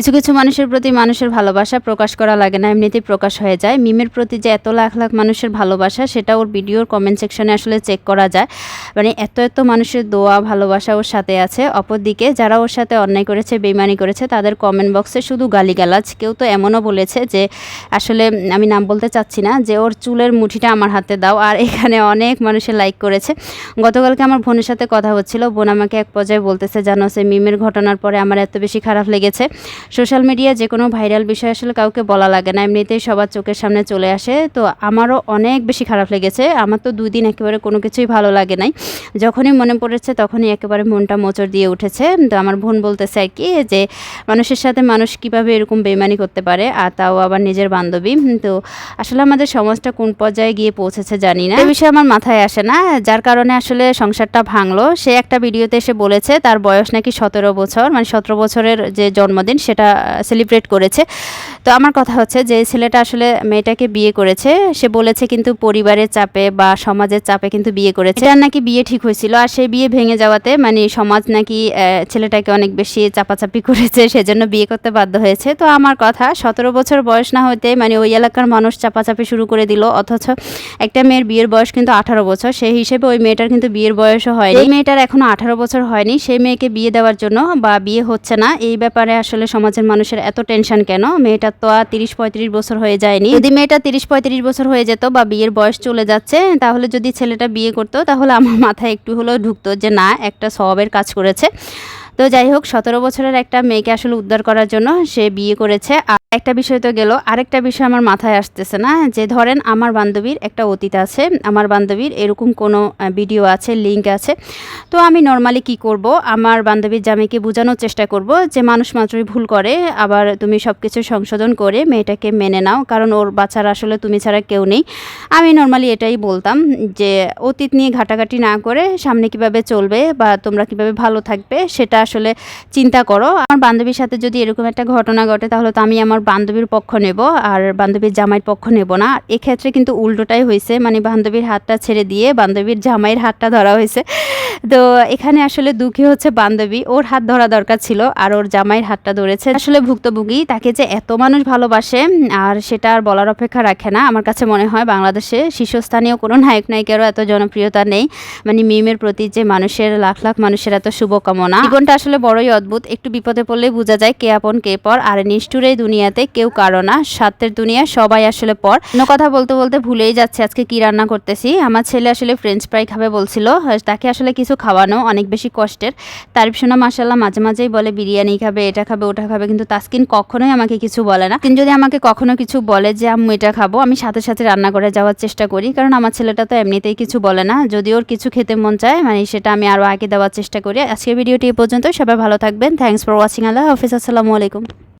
কিছু কিছু মানুষের প্রতি মানুষের ভালোবাসা প্রকাশ করা লাগে না, এমনিতেই প্রকাশ হয়ে যায়। মিমের প্রতি যে এত লাখ লাখ মানুষের ভালোবাসা, সেটা ওর ভিডিওর কমেন্ট সেকশনে আসলে চেক করা যায়। মানে এত এত মানুষের দোয়া, ভালোবাসা ওর সাথে আছে। অপরদিকে যারা ওর সাথে অন্যায় করেছে, বেইমানি করেছে, তাদের কমেন্ট বক্সে শুধু গালিগালাজ। কেউ তো এমনও বলেছে যে, আসলে আমি নাম বলতে চাচ্ছি না, যে ওর চুলের মুঠিটা আমার হাতে দাও। আর এখানে অনেক মানুষের লাইক করেছে। গতকালকে আমার বোনের সাথে কথা হচ্ছিল। বোন আমাকে এক পর্যায়ে বলতেছে, জানো, সে মিমের ঘটনার পরে আমার এত বেশি খারাপ লেগেছে। সোশ্যাল মিডিয়া যে কোনো ভাইরাল বিষয় আসলে কাউকে বলা লাগে না। এমনিতেই সবার চোখের সামনে চলে আসে। তো আমারও অনেক বেশি খারাপ লেগেছে। আমার তো দুই দিন একেবারে কোনো কিছুই ভালো লাগে নাই। যখনই মনে পড়েছে তখনই একেবারে মনটা মোচড় দিয়ে উঠেছে। তো আমার বোন বলতেছে আর কি যে, মানুষের সাথে মানুষ কীভাবে এরকম বেমানি করতে পারে? আর তাও আবার নিজের বান্ধবী। তো আসলে আমাদের সমাজটা কোন পর্যায়ে গিয়ে পৌঁছেছে জানি না। এই বিষয়ে আমার মাথায় আসে না। যার কারণে আসলে সংসারটা ভাঙলো। সে একটা ভিডিওতে এসে বলেছে, তার বয়স নাকি সতেরো বছর। মানে সতেরো বছরের যে জন্মদিন, সেটা সেলিব্রেট করেছে। তো আমার কথা হচ্ছে যে, ছেলেটা আসলে মেয়েটাকে বিয়ে করেছে। সে বলেছে কিন্তু পরিবারের চাপে বা সমাজের চাপে কিন্তু বিয়ে করেছে। তার নাকি বিয়ে ঠিক হয়েছিল আর সেই বিয়ে ভেঙে যাওয়াতে মানে সমাজ নাকি ছেলেটাকে অনেক বেশি চাপাচাপি করেছে, সেজন্য বিয়ে করতে বাধ্য হয়েছে। তো আমার কথা, সতেরো বছর বয়স না হতে মানে ওই এলাকার মানুষ চাপাচাপি শুরু করে দিল। অথচ একটা মেয়ের বিয়ের বয়স কিন্তু আঠারো বছর। সেই হিসেবে ওই মেয়েটার কিন্তু বিয়ের বয়সও হয়নি। মেয়েটার এখনও আঠারো বছর হয়নি। সেই মেয়েকে বিয়ে দেওয়ার জন্য বা বিয়ে হচ্ছে না। এই ব্যাপারে আসলে সমাজের মানুষের এত টেনশন কেন? মেয়েটার তো আর তিরিশ পঁয়ত্রিশ বছর হয়ে যায়নি। যদি মেয়েটা তিরিশ পঁয়ত্রিশ বছর হয়ে যেত বা বিয়ের বয়স চলে যাচ্ছে, তাহলে যদি ছেলেটা বিয়ে করতো, তাহলে আমার মাথায় একটু হলেও ঢুকতো যে না, একটা স্বভাবের কাজ করেছে। তো যাই হোক, সতেরো বছরের একটা মেয়েকে আসলে উদ্ধার করার জন্য সে বিয়ে করেছে। আর একটা বিষয় তো গেল, আরেকটা বিষয় আমার মাথায় আসতেছে না, যে ধরেন আমার বান্ধবীর একটা অতীত আছে, আমার বান্ধবীর এরকম কোনো ভিডিও আছে লিঙ্ক আছে, তো আমি নর্মালি কি করব? আমার বান্ধবীর জামাইকে বোঝানোর চেষ্টা করব যে মানুষ মাত্রই ভুল করে, আবার তুমি সব কিছু সংশোধন করে মেয়েটাকে মেনে নাও, কারণ ওর বাচ্চারা আসলে তুমি ছাড়া কেউ নেই। আমি নর্মালি এটাই বলতাম যে অতীত নিয়ে ঘাটাঘাটি না করে সামনে কীভাবে চলবে বা তোমরা কীভাবে ভালো থাকবে, সেটা আসলে চিন্তা করো। আমার বান্ধবীর সাথে যদি এরকম একটা ঘটনা ঘটে, তাহলে তো আমি আমার বান্ধবীর পক্ষ নেব, আর বান্ধবীর জামাইয়ের পক্ষ নেব না। এক্ষেত্রে কিন্তু উল্টোটাই হয়েছে মানে বান্ধবীর হাতটা ছেড়ে দিয়ে বান্ধবীর জামাইয়ের হাতটা ধরা হয়েছে। তো এখানে আসলে দুঃখী হচ্ছে বান্ধবী। ওর হাত ধরা দরকার ছিল, আর ওর জামাইয়ের হাতটা ধরেছে। আসলে ভুক্তভোগী, তাকে যে এত মানুষ ভালোবাসে, আর সেটা আর বলার অপেক্ষা রাখে না। আমার কাছে মনে হয় বাংলাদেশে শীর্ষস্থানীয় কোনো নায়ক, নায়িকারও এত জনপ্রিয়তা নেই। মানে মিমের প্রতি যে মানুষের, লাখ লাখ মানুষের এত শুভকামনা, জীবনটা আসলে বড়ই অদ্ভুত। একটু বিপদে পড়লেই বোঝা যায় কে আপন, কে পর। আর নিষ্ঠুর এই দুনিয়াতে কেউ কারও না। স্বার্থের দুনিয়া সবাই আসলে পর। অন্য কথা বলতে বলতে ভুলেই যাচ্ছে আজকে কি রান্না করতেছি। আমার ছেলে আসলে ফ্রেঞ্চ ফ্রাই খাবে বলছিল। তাকে আসলে কিছু খাওয়ানো অনেক বেশি কষ্টের। তার শোনা মাসাল্লাহ মাঝে মাঝেই বলে বিরিয়ানি খাবে, এটা খাবে, ওটা খাবে। কিন্তু তাসকিন কখনোই আমাকে কিছু বলে না। কিন্তু যদি আমাকে কখনো কিছু বলে যে, আম্মু, এটা খাব, আমি সাথে সাথে রান্না করে যাওয়ার চেষ্টা করি। কারণ আমার ছেলেটা তো এমনিতেই কিছু বলে না। যদি ওর কিছু খেতে মন চায় মানে সেটা আমি আরও আগে দেওয়ার চেষ্টা করি। আজকের ভিডিওটি এ পর্যন্ত। সবাই ভালো থাকবেন। থ্যাংকস ফর ওয়াচিং আল্লাহ হাফিজ। আসসালামু আলাইকুম।